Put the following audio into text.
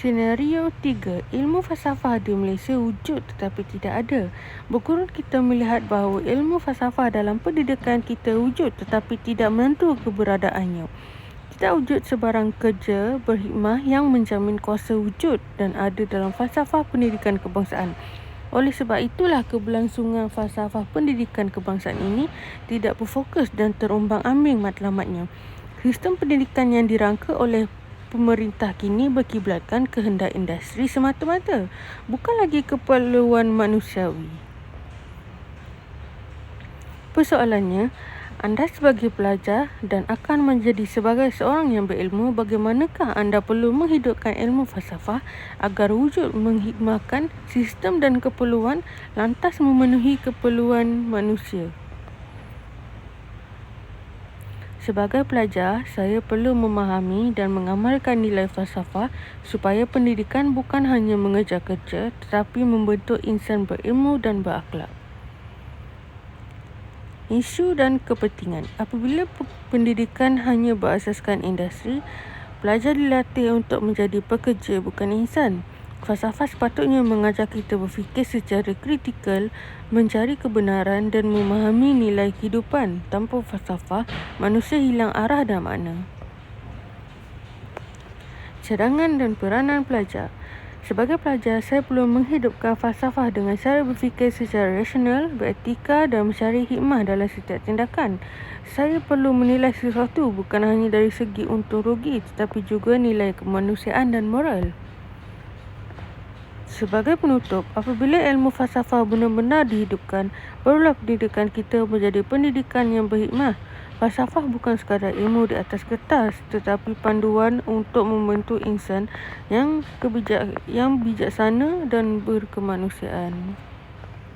Senario 3. Ilmu falsafah di Malaysia wujud tetapi tidak ada. Berkurun kita melihat bahawa ilmu falsafah dalam pendidikan kita wujud tetapi tidak menentu keberadaannya. Tidak wujud sebarang kerja berhikmah yang menjamin kuasa wujud dan ada dalam falsafah pendidikan kebangsaan. Oleh sebab itulah keberlangsungan falsafah pendidikan kebangsaan ini tidak berfokus dan terombang ambing matlamatnya. Sistem pendidikan yang dirangka oleh pemerintah kini berkiblatkan kehendak industri semata-mata, bukan lagi keperluan manusiawi. Persoalannya, anda sebagai pelajar dan akan menjadi sebagai seorang yang berilmu, bagaimanakah anda perlu menghidupkan ilmu falsafah agar wujud menghikmahkan sistem dan keperluan lantas memenuhi keperluan manusia? Sebagai pelajar, saya perlu memahami dan mengamalkan nilai falsafah supaya pendidikan bukan hanya mengejar kerja tetapi membentuk insan berilmu dan berakhlak. Isu dan kepentingan Apabila pendidikan hanya berasaskan industri, pelajar dilatih untuk menjadi pekerja bukan insan. Falsafah sepatutnya mengajar kita berfikir secara kritikal, mencari kebenaran dan memahami nilai kehidupan. Tanpa falsafah, manusia hilang arah dan makna. Cadangan dan peranan pelajar Sebagai pelajar, saya perlu menghidupkan falsafah dengan cara berfikir secara rasional, beretika dan mencari hikmah dalam setiap tindakan. Saya perlu menilai sesuatu bukan hanya dari segi untung rugi tetapi juga nilai kemanusiaan dan moral. Sebagai penutup, apabila ilmu falsafah benar-benar dihidupkan, barulah pendidikan kita menjadi pendidikan yang berhikmah. Falsafah bukan sekadar ilmu di atas kertas, tetapi panduan untuk membentuk insan yang kebijak yang bijaksana dan berkemanusiaan.